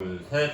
둘, 셋.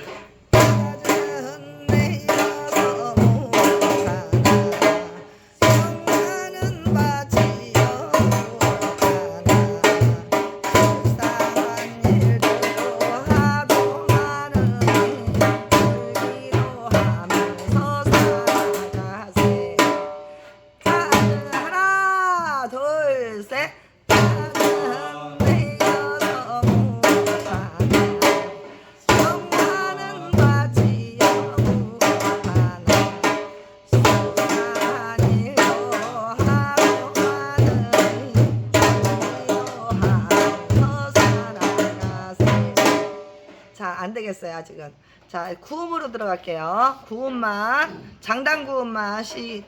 되겠어요, 아직은. 자, 구음으로 들어갈게요. 구음만, 장단 구음만, 시,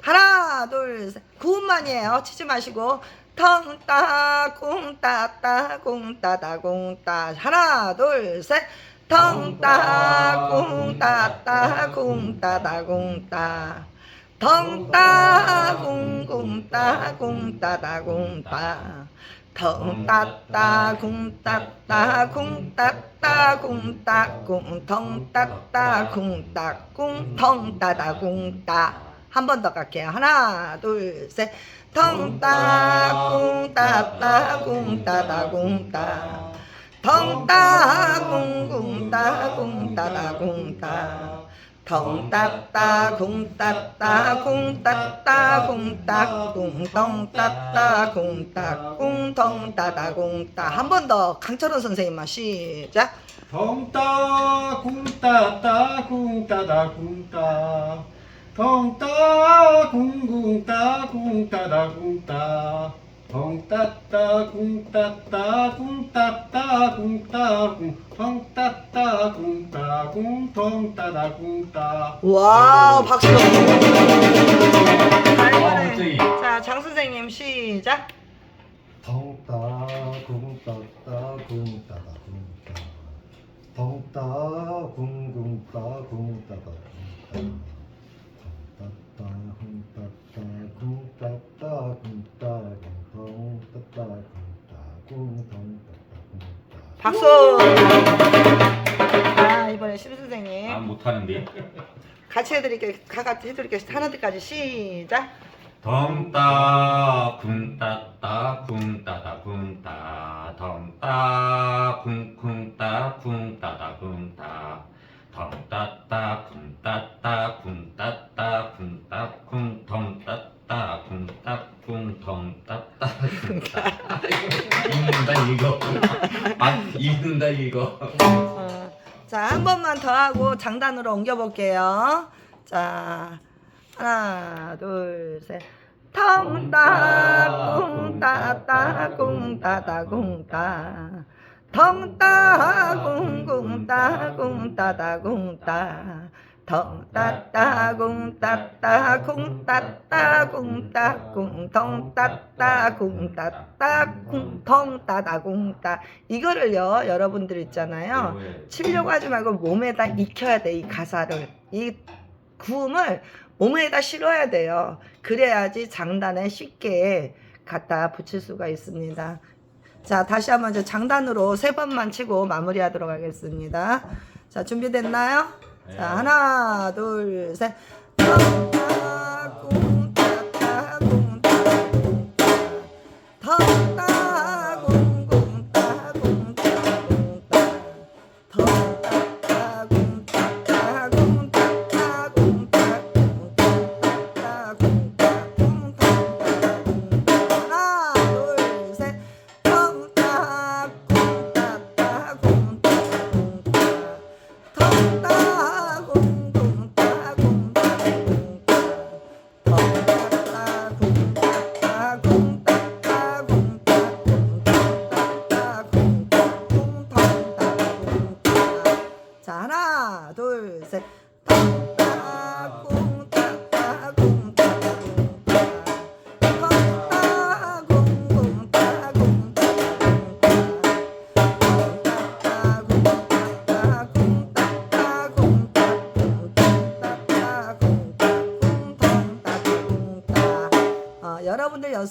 하나, 둘, 셋. 구음만이에요. 치지 마시고. 텅따, 쿵따따, 쿵따다, 쿵따. 하나, 둘, 셋. 텅따, 쿵따따, 쿵따다, 쿵따. 덩따, 쿵쿵따, 쿵따다, 쿵따. 덩따따 쿵따따 쿵따따 쿵따 쿵 덩따따 쿵따 쿵 덩따다. 쿵따 한 번 더 갈게요. 하나 둘셋. 덩따 쿵따따 쿵따다 쿵따. 덩따 쿵쿵따 쿵따다 쿵따 덩따따 쿵따따 쿵따따 쿵따 쿵덩따따 쿵따 쿵덩따다 쿵따. 한 번 더 강철원 선생님만 시작. 덩따 쿵따따 쿵따다 쿵따. 덩따 쿵쿵따 쿵따다 쿵따 덩따따 쿵따따 쿵따따 쿵따 쿵 덩따따 쿵따 쿵 덩따다 쿵따. 와우 박수. 자, 아, 이번에 멋쟁이. 자, 장 선생님 시작. 덩따 쿵따따 쿵따다 쿵따. 덩따 쿵따다 쿵따 덩따따 박수 자 이번에 심 선생님 아, 못하는데. 같이 해드릴게요 다 같이 해드릴게요 하나 둘까지 시작 덩따 쿵따따 쿵따다 쿵따 덩따 쿵쿵따 쿵따다 쿵따 덩따따 쿵따따 쿵따따 쿵따 쿵 덩따따 쿵따 쿵 덩따따 쿵따 읽는다 이거 아 읽는다 이거 어, 자, 한 번만 더 하고 장단으로 옮겨 볼게요. 자, 하나, 둘, 셋. 텅따, 쿵따따, 쿵따다, 쿵따. 텅따, 쿵쿵따, 쿵따다, 쿵따. 텅따따, 쿵따따, 쿵따따, 쿵따, 쿵텅따따, 쿵따따, 쿵텅따다, 쿵따. 이거를요, 여러분들 있잖아요. 치려고 하지 말고 몸에다 익혀야 돼, 이 가사를. 이 구음을 몸에다 실어야 돼요. 그래야지 장단에 쉽게 갖다 붙일 수가 있습니다. 자, 다시 한번 장단으로 세 번만 치고 마무리하도록 하겠습니다. 자, 준비됐나요? 자, 하나, 둘, 셋.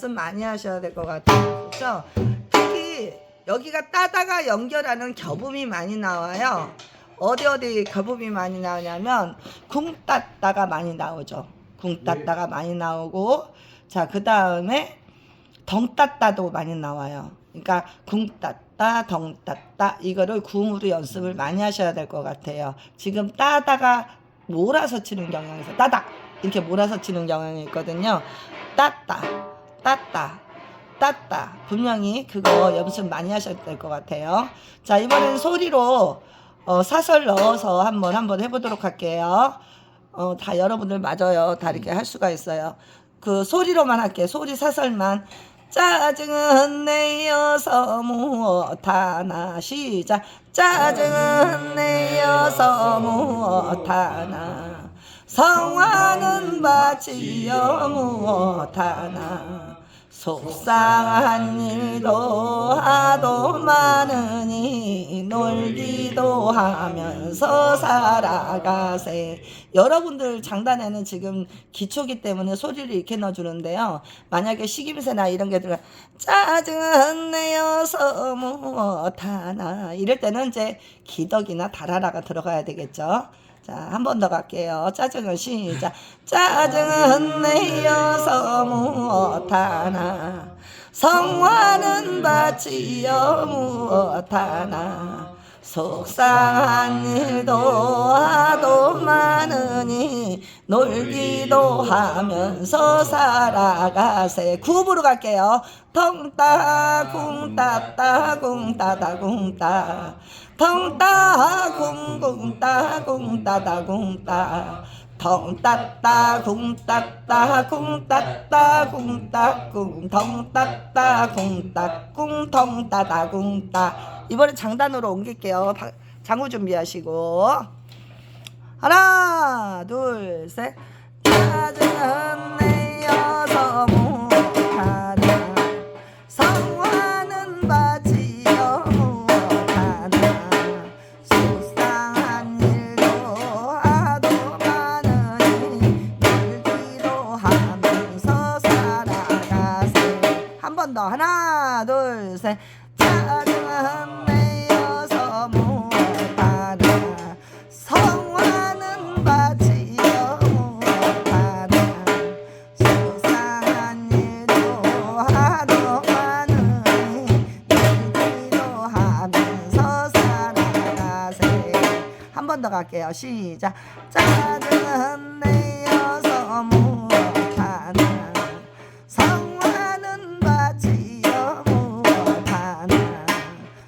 연습 많이 하셔야 될 것 같아요. 그렇죠? 특히 여기가 따다가 연결하는 겨음이 많이 나와요. 어디 어디 거북이 많이 나오냐면 궁 따따가 많이 나오죠. 궁 따따가 많이 나오고 자 그 다음에 덩 따따도 많이 나와요. 그러니까 궁 따따 덩 따따 이거를 궁으로 연습을 많이 하셔야 될 것 같아요. 지금 따다가 몰아서 치는 있어요. 따다 이렇게 몰아서 치는 경향이 있거든요. 따따 따따 따따 분명히 그거 연습 많이 하셔야 될 것 같아요. 자 이번엔 소리로 어, 사설 넣어서 한번 한번 해보도록 할게요. 어, 다 여러분들 맞아요. 다 이렇게 할 수가 있어요. 그 소리로만 할게요. 소리 사설만. 짜증은 내어서 무엇하나 시작 짜증은 내어서 무엇하나 성화는 바치여 무엇하나 속상한 일도 하도 많으니 놀기도 하면서 살아가세. 여러분들 장단에는 지금 기초기 때문에 소리를 이렇게 넣어주는데요. 만약에 식임새나 이런 게 들어 짜증은 내어서 무엇하나 이럴 때는 이제 기덕이나 달아라가 들어가야 되겠죠. 자, 한 번 더 갈게요. 짜증은 시작. 짜증은 내어서 무엇하나. 성화는 바치여 무엇하나. 속상한 일도 하도 많으니 놀기도 하면서 살아가세. 굽으로 갈게요. 텅따 궁따따 궁따다 궁따. 텅따 궁궁따 궁따다 궁따. 텅따따 궁따따 궁따따 궁따 궁 텅따따 궁따 궁 텅따다 궁따. 이번에 장단으로 옮길게요. 바- 장구 준비하시고 하나 둘셋. 짜증은 내어서 못하나 성 번 더 갈게요. 시작. 짜증은 내어서 못하나. 성화는 바지여 못하나.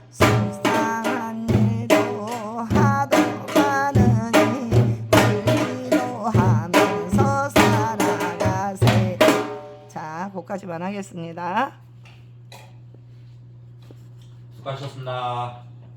속상한 일도 하도 많으니 놀기도 하면서 살아가세 자 거기까지만 하겠습니다. 수고하셨습니다.